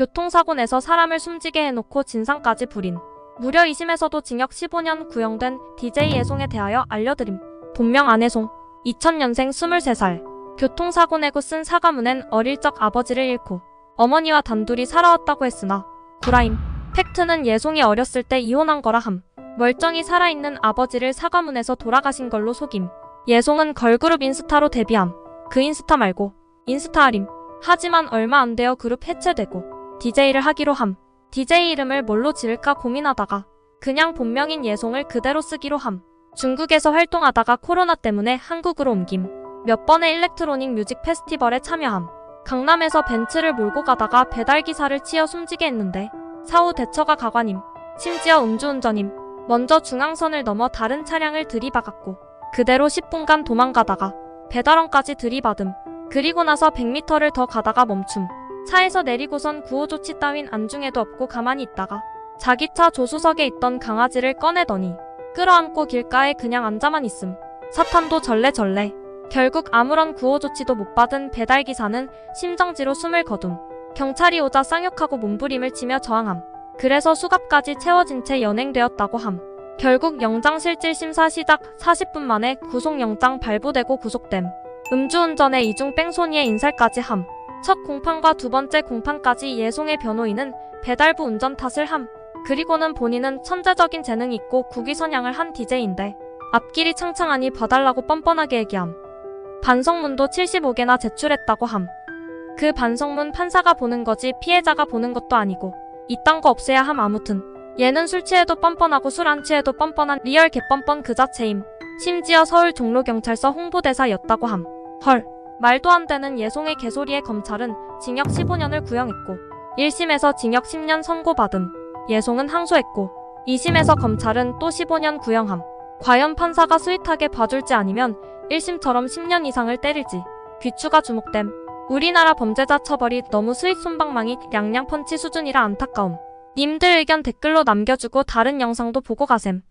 교통사고 내서 사람을 숨지게 해놓고 진상까지 부린 무려 2심에서도 징역 15년 구형된 DJ 예송에 대하여 알려드림. 본명 안혜송, 2000년생 23살. 교통사고 내고 쓴 사과문엔 어릴 적 아버지를 잃고 어머니와 단둘이 살아왔다고 했으나 구라임. 팩트는 예송이 어렸을 때 이혼한 거라 함. 멀쩡히 살아있는 아버지를 사과문에서 돌아가신 걸로 속임. 예송은 걸그룹 인스타로 데뷔함. 그 인스타 말고 인스타 아림. 하지만 얼마 안 되어 그룹 해체되고 DJ를 하기로 함. DJ 이름을 뭘로 지을까 고민하다가 그냥 본명인 예송을 그대로 쓰기로 함. 중국에서 활동하다가 코로나 때문에 한국으로 옮김. 몇 번의 일렉트로닉 뮤직 페스티벌에 참여함. 강남에서 벤츠를 몰고 가다가 배달기사를 치어 숨지게 했는데 사후 대처가 가관임. 심지어 음주운전임. 먼저 중앙선을 넘어 다른 차량을 들이박았고 그대로 10분간 도망가다가 배달원까지 들이받음. 그리고 나서 100m를 더 가다가 멈춤. 차에서 내리고선 구호 조치 따윈 안중에도 없고 가만히 있다가 자기 차 조수석에 있던 강아지를 꺼내더니 끌어안고 길가에 그냥 앉아만 있음. 사탄도 절레절레. 결국 아무런 구호 조치도 못 받은 배달기사는 심정지로 숨을 거둠. 경찰이 오자 쌍욕하고 몸부림을 치며 저항함. 그래서 수갑까지 채워진 채 연행되었다고 함. 결국 영장실질 심사 시작 40분 만에 구속영장 발부되고 구속됨. 음주운전에 이중 뺑소니에 인살까지 함. 첫 공판과 두 번째 공판까지 예송의 변호인은 배달부 운전 탓을 함. 그리고는 본인은 천재적인 재능이 있고 국위선양을 한 DJ인데 앞길이 창창하니 봐달라고 뻔뻔하게 얘기함. 반성문도 75개나 제출했다고 함. 그 반성문 판사가 보는 거지 피해자가 보는 것도 아니고 이딴 거 없애야 함 아무튼. 얘는 술 취해도 뻔뻔하고 술 안 취해도 뻔뻔한 리얼 개뻔뻔 그 자체임. 심지어 서울 종로경찰서 홍보대사였다고 함. 헐. 말도 안 되는 예송의 개소리에 검찰은 징역 15년을 구형했고 1심에서 징역 10년 선고받음. 예송은 항소했고 2심에서 검찰은 또 15년 구형함. 과연 판사가 스윗하게 봐줄지 아니면 1심처럼 10년 이상을 때릴지 귀추가 주목됨. 우리나라 범죄자 처벌이 너무 스윗 손방망이 양양 펀치 수준이라 안타까움. 님들 의견 댓글로 남겨주고 다른 영상도 보고 가셈.